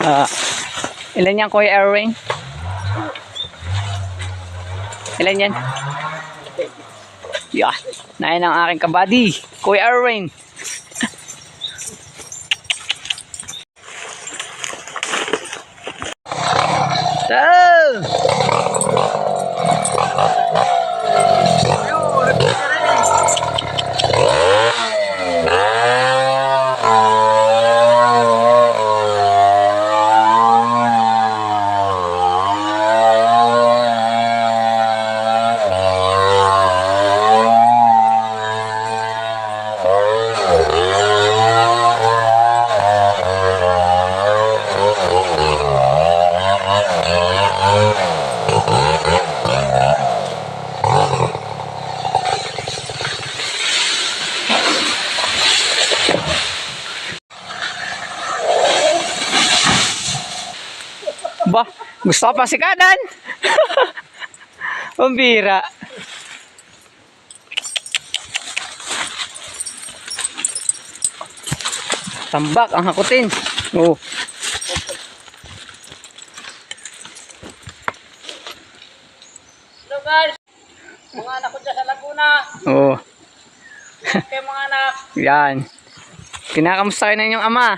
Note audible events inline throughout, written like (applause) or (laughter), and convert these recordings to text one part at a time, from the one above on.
Ah, ilan yan, Kuya Erwin? Ilan yan? Yeah, nain ang aking kabady, Kuya Erwin. Ba, gusto pa sikadan. Pambira. (laughs) Tambak ang hakutin. Oh. Hello guys! Mga anak ko dyan sa Laguna. Oh. Kayo mga anak. (laughs) Yan. Kinakamusta kayo ng inyong ama?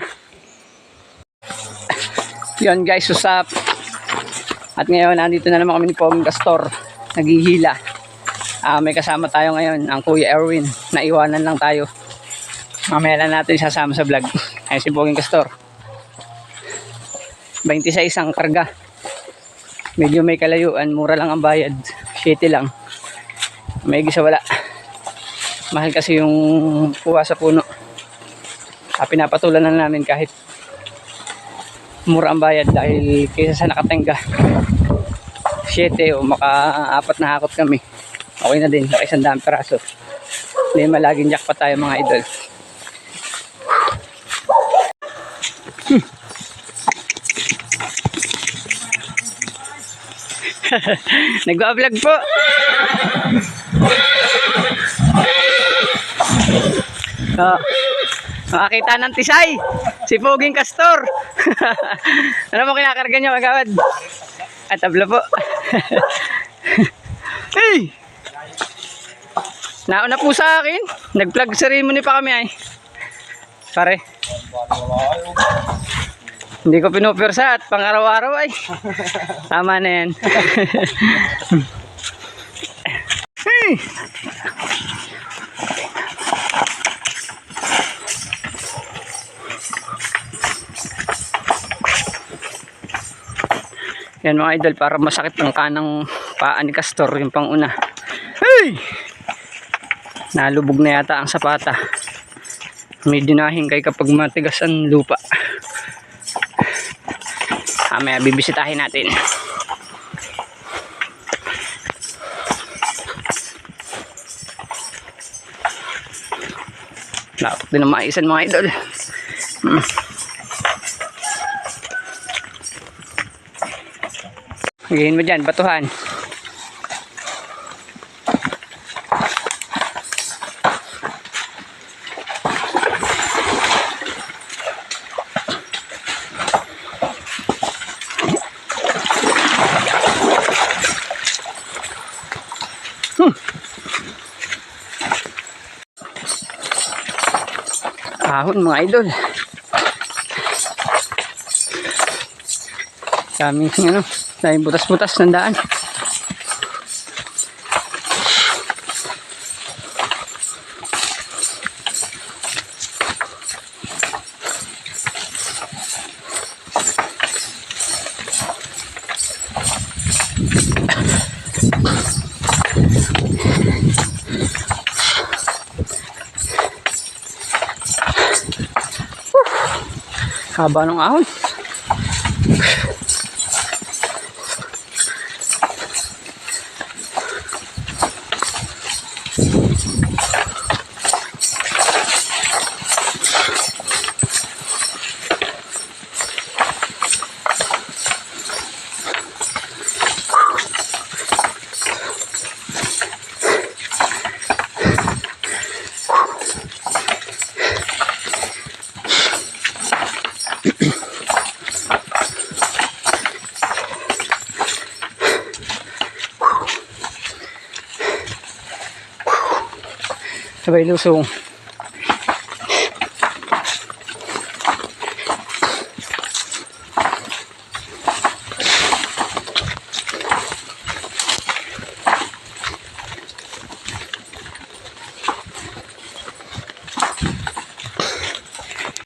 Yan guys, susap. At ngayon, nandito na naman kami ni Pong Gastor. Naghihila. Ah, may kasama tayo ngayon, ang Kuya Erwin. Naiwanan lang tayo. Mamaya lang natin sasama sa vlog. (laughs) Ayun si Poging Gastor. 26 ang karga. Medyo may kalayuan, mura lang ang bayad. 7 lang. May sa wala. Mahal kasi yung kuha sa puno. Ah, pinapatulan na namin kahit mura ang bayad dahil kaysa sa nakatenga 7 o maka-apat na hakot kami. Okay na din, isang daang peraso. Hindi malaging jackpot tayo mga idol. Hmm. (laughs) Nagbablog po. Ah, makakita ng tisay. Si Poging Castor. (laughs) ano mo kinakarga niyo, magawad? At tabla po. (laughs) hey! Nauna po sa akin. Nag-plug ceremony pa kami ay. Pare. Hindi ko pinupirsa at pang araw-araw ay. Tama na yan. (laughs) hey! Yan mga idol, para masakit ang kanang paa ni Castor, yung pang una. Hey! Nalubog na yata ang sapata. Medyo nahingkay kapag matigas ang lupa. Mamaya bibisitahin natin. Lapot din ang maisan mga idol. Hmm. Gayin mo dyan, batuhan. Ahon mga idol. Daming ano, daming butas-butas ng daan. Haba ng ahon. Trabalhando o seu